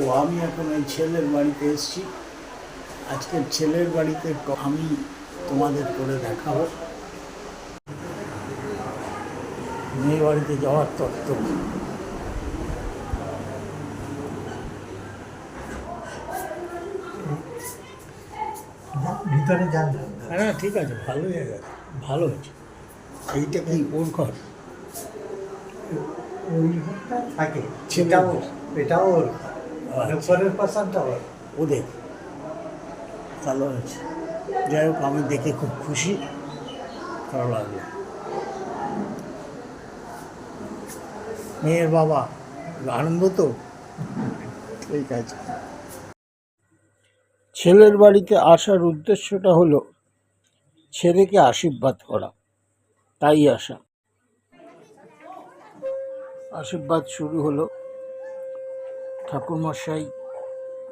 ও আমি এখন ওই ছেলের বাড়িতে এসেছি। আজকের ছেলের বাড়িতে আমি তোমাদের করে দেখাবো। মেয়ে বাড়িতে যাওয়ার তত্ত্ব। ভিতরে যান। হ্যাঁ ঠিক আছে ভালো জায়গা। ভালো হয়েছে। এইটা কি ওর ঘর? ওই ঘরটা থাকে। ছেলের এটাও ওর আচ্ছা। পরের পাশানটা ওদের ভালো হয়েছে। যাই হোক আমি দেখে খুব খুশি ভালো লাগল। মেয়ের বাবা আনন্দ তো? ঠিক আছে। ছেলের বাড়িতে আসার উদ্দেশ্যটা হলো ছেলেকে আশীর্বাদ করা। তাই আসা আশীর্বাদ শুরু হলো ঠাকুরমশাই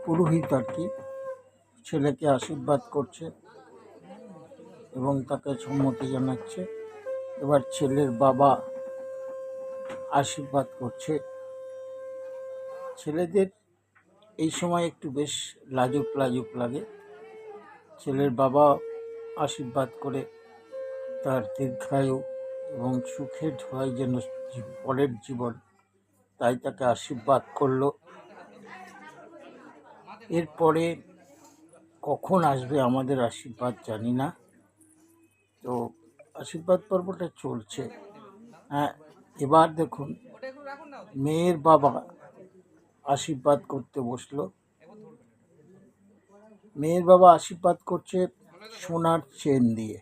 পুরোহিত আর কি, ছেলেকে আশীর্বাদ করছে এবং তাকে সম্মতি জানাচ্ছে। এবার ছেলের বাবা আশীর্বাদ করছে। ছেলেদের এই সময় একটু বেশ লাজুক লাজুক লাগে। ছেলের বাবা আশীর্বাদ করে তার দীর্ঘায়ু এবং সুখের হয় যেন পরের জীবন, তাই তাকে আশীর্বাদ করল। এরপরে কখন আসবে আমাদের আশীর্বাদ জানি না। তো আশীর্বাদ পর্বটা চলছে। হ্যাঁ এবার দেখুন, মেয়ের বাবা আশীর্বাদ করতে বসল। মেয়ের বাবা আশীর্বাদ করছে সোনার চেন দিয়ে।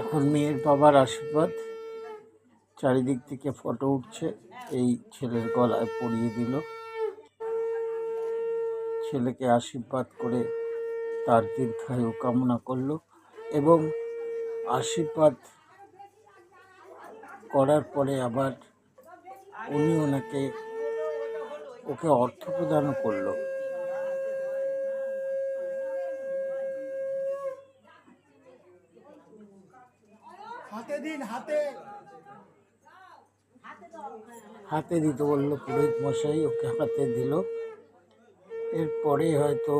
এখন মেয়ের বাবার আশীর্বাদ। চারিদিক থেকে ফটো উঠছে। এই ছেলের গলায় পরিয়ে দিল। ছেলেকে আশীর্বাদ করে তার দীর্ঘায়ু কামনা করল এবং আশীর্বাদ করার পরে আবার উনি ওনাকে, ওকে অর্থ প্রদানও করল। হাতে দিন, হাতে। হাতে দিতে বলল পুরোহিত মশাই, ওকে হাতে দিল। এরপরে হয়তো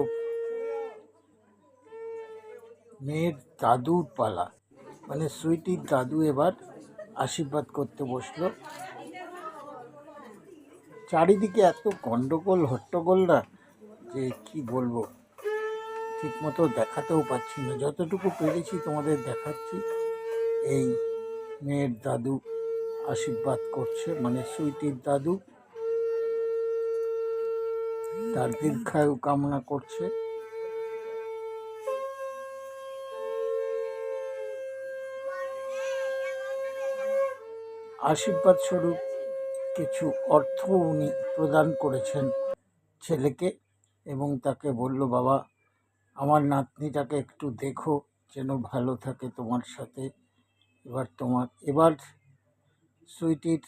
মেয়ের দাদুর পালা মানে সুইটির দাদু এবার আশীর্বাদ করতে বসল। চারিদিকে এত গন্ডগোল হট্টগোল না যে কি বলব ঠিক মতো দেখাতেও পাচ্ছি না। যতটুকু পেরেছি তোমাদের দেখাচ্ছি, এই মেয়ের দাদু আশীর্বাদ করছে মানে সুইটির দাদু তার দীর্ঘায়ু কামনা করছে। আশীর্বাদ স্বরূপ কিছু অর্থ উনি প্রদান করেছেন ছেলেকে এবং তাকে বলল, বাবা, আমার নাতনিটাকে একটু দেখো, যেন ভালো থাকে তোমার সাথে। এবার তোমার, এবার সুইটির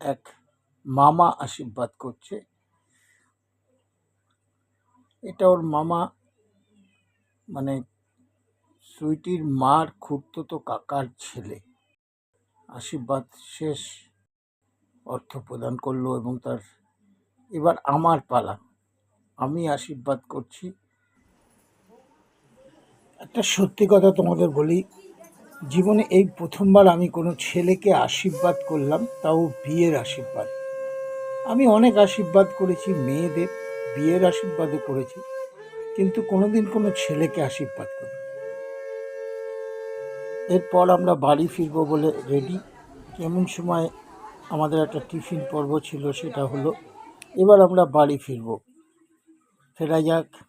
এক মামা আশীর্বাদ করছে। এটা ওর মামা মানে সুইটির মার খুঁড়তো কাকার ছেলে। আশীর্বাদ শেষ অর্থ প্রদান করল এবং তার, এবার আমার পালা। আমি আশীর্বাদ করছি। একটা সত্যি কথা তোমাদের বলি জীবনে এই প্রথমবার আমি কোনো ছেলেকে আশীর্বাদ করলাম, তাও বিয়ের আশীর্বাদ। আমি অনেক আশীর্বাদ করেছি, মেয়েদের বিয়ের আশীর্বাদও করেছি, কিন্তু কোনোদিন কোনো ছেলেকে আশীর্বাদ করি এরপর আমরা বাড়ি ফিরবো বলে রেডি এমন সময় আমাদের একটা টিফিন পর্ব ছিল, সেটা হলো, এবার আমরা বাড়ি ফিরবো। ফেরা যাক।